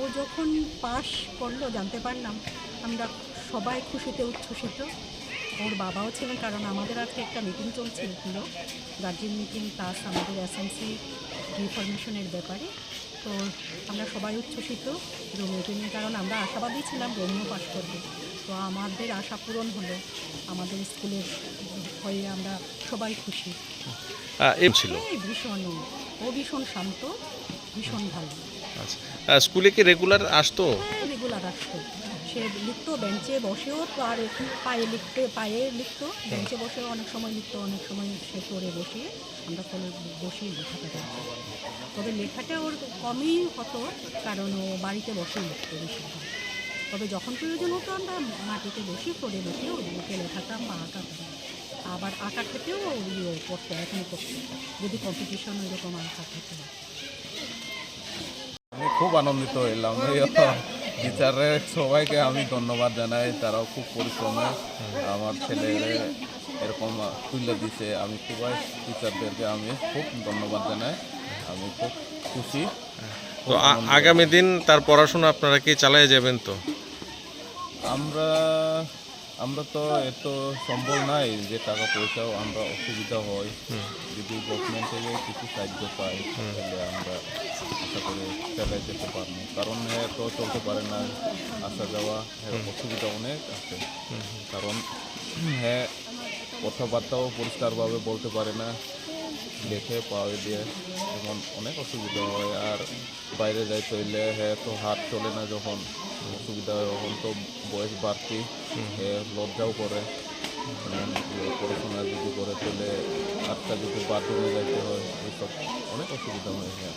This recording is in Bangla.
ও যখন পাশ করল জানতে পারলাম আমরা সবাই খুশিতে উচ্ছ্বসিত। ওর বাবাও ছিলেন কারণ আমাদের আজকে একটা মিটিং চলছে চলছিল গার্জেন মিটিং প্লাস আমাদের এসএমসি রিফরমেশনের ব্যাপারে। তো আমরা সবাই উচ্ছ্বসিত রোমিওকে নিয়ে কারণ আমরা আশাবাদী ছিলাম রোমিও পাশ করবে। তো আমাদের আশা পূরণ হলো আমাদের স্কুলের হয়ে আমরা সবাই খুশি। ছিল ভীষণ ও ভীষণ শান্ত ভীষণ ভালো। আচ্ছা। স্কুলে কি রেগুলার আসতো? রেগুলার আসতো। সে লিখতো, বেঞ্চে বসেও তো আর পায়ে লিখতে, পায়ে লিখতো, বেঞ্চে বসেও অনেক সময় লিখতো, অনেক সময় সে পড়ে বসিয়ে আমরা কোলে বসিয়ে লেখাটা করতাম। তবে লেখাটা ওর কমই হতো, কারণ ও বাড়িতে বসেই লিখতো বেশিরভাগ। তবে যখন প্রয়োজন হতো, আমরা মাটিতে বসে পড়ে বসেও ওকে লেখাতাম বা আঁকাতাম আবার আঁকার ক্ষেত্রেও ও ইয়ে করতো, এখনও করতো। যদি কম্পিটিশন এরকম আঁকা থাকে। আমি খুব আনন্দিত হইলাম। টিচারের সবাইকে আমি ধন্যবাদ জানাই। তারাও খুব পরিশ্রমে আমার ছেলের এরকম তুলে দিছে। আমি খুবই টিচারদেরকে আমি খুব ধন্যবাদ জানাই। আমি খুব খুশি। তো আগামী দিন তার পড়াশোনা আপনারা কি চালিয়ে যাবেন তো? আমরা আমরা তো এত সম্বল নাই যে টাকা পয়সাও আমরা অসুবিধা হয়। যদি গভর্নমেন্ট থেকে কিছু সাহায্য পাই তাহলে আমরা আশা করি চালাই যেতে পারব। কারণ হ্যাঁ তো চলতে পারে না, আসা যাওয়া হ্যাঁ অসুবিধা অনেক আছে। কারণ হ্যাঁ কথাবার্তাও পরিষ্কারভাবে বলতে পারে না, দেখে, পাওয়া দিয়ে এমন অনেক অসুবিধা হয়। আর বাইরে যাইতে হইলে হ্যাঁ তো হাত চলে না যখন। অসুবিধা হয় তখন তো বয়স বাড়তি লজ্জাও করে। এমন পড়াশোনা যদি করে তাহলে আটটা যদি বাথরুমে যাইতে হয় এইসব অনেক অসুবিধা হয় হ্যাঁ।